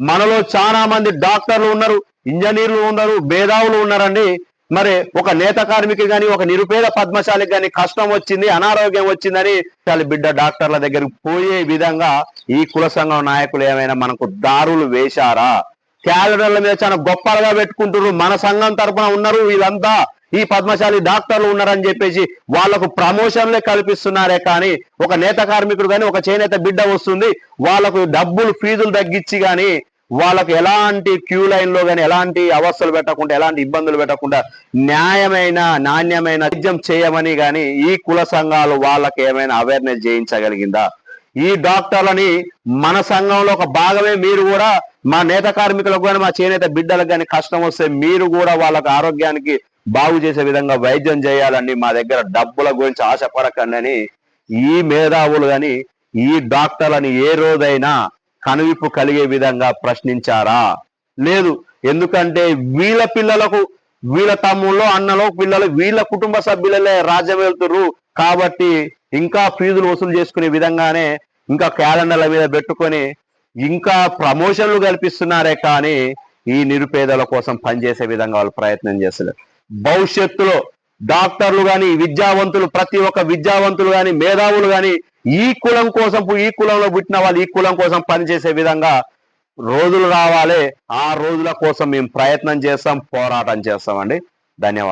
మనలో చాలా మంది డాక్టర్లు ఉన్నారు ఇంజనీర్లు ఉన్నారు మేధావులు ఉన్నారండి. మరి ఒక నేత కార్మికి కానీ ఒక నిరుపేద పద్మశాలికి కానీ కష్టం వచ్చింది అనారోగ్యం వచ్చిందని వాళ్ళ బిడ్డ డాక్టర్ల దగ్గరికి పోయే విధంగా ఈ కుల సంఘం నాయకులు ఏమైనా మనకు దారులు వేశారా? క్యాలెండర్ల మీద చాలా గొప్పలుగా పెట్టుకుంటున్నారు. మన సంఘం తరపున ఉన్నారు. వీళ్ళంతా ఈ పద్మశాలి డాక్టర్లు ఉన్నారని చెప్పేసి వాళ్ళకు ప్రమోషన్లే కల్పిస్తున్నారే కానీ ఒక నేత కార్మికుడు కానీ ఒక చేనేత బిడ్డ వస్తుంది వాళ్ళకు డబ్బులు ఫీజులు తగ్గించి కానీ వాళ్ళకి ఎలాంటి క్యూ లైన్లో కానీ ఎలాంటి అవస్థలు పెట్టకుండా ఎలాంటి ఇబ్బందులు పెట్టకుండా న్యాయమైన నాణ్యమైన వైద్యం చేయమని కానీ ఈ కుల సంఘాలు వాళ్ళకి ఏమైనా అవేర్నెస్ చేయించగలిగిందా? ఈ డాక్టర్లని మన సంఘంలో ఒక భాగమే మీరు కూడా మా నేత కార్మికులకు కానీ మా చేనేత బిడ్డలకు కానీ కష్టం వస్తే మీరు కూడా వాళ్ళకి ఆరోగ్యానికి బాగు చేసే విధంగా వైద్యం చేయాలండి. మా దగ్గర డబ్బుల గురించి ఆశపడకండి అని ఈ మేధావులు కానీ ఈ డాక్టర్లని ఏ రోజైనా కనువిప్పు కలిగే విధంగా ప్రశ్నించారా? లేదు. ఎందుకంటే వీళ్ళ పిల్లలకు వీళ్ళ తమ్ముళ్ళు అన్నలో పిల్లలు వీళ్ళ కుటుంబ సభ్యులలే రాజ్యం కాబట్టి ఇంకా ఫీజులు వసూలు చేసుకునే విధంగానే ఇంకా క్యాలెండర్ల మీద పెట్టుకొని ఇంకా ప్రమోషన్లు కల్పిస్తున్నారే కానీ ఈ నిరుపేదల కోసం పనిచేసే విధంగా వాళ్ళు ప్రయత్నం చేస్తున్నారు భవిష్యత్తులో డాక్టర్లు కానీ విద్యావంతులు ప్రతి ఒక్క విద్యావంతులు కానీ మేధావులు కానీ ఈ కులం కోసం ఈ కులంలో పుట్టిన వాళ్ళు ఈ కులం కోసం పనిచేసే విధంగా రోజులు రావాలి. ఆ రోజుల కోసం మేము ప్రయత్నం చేస్తాం పోరాటం చేస్తామండి. ధన్యవాదాలు.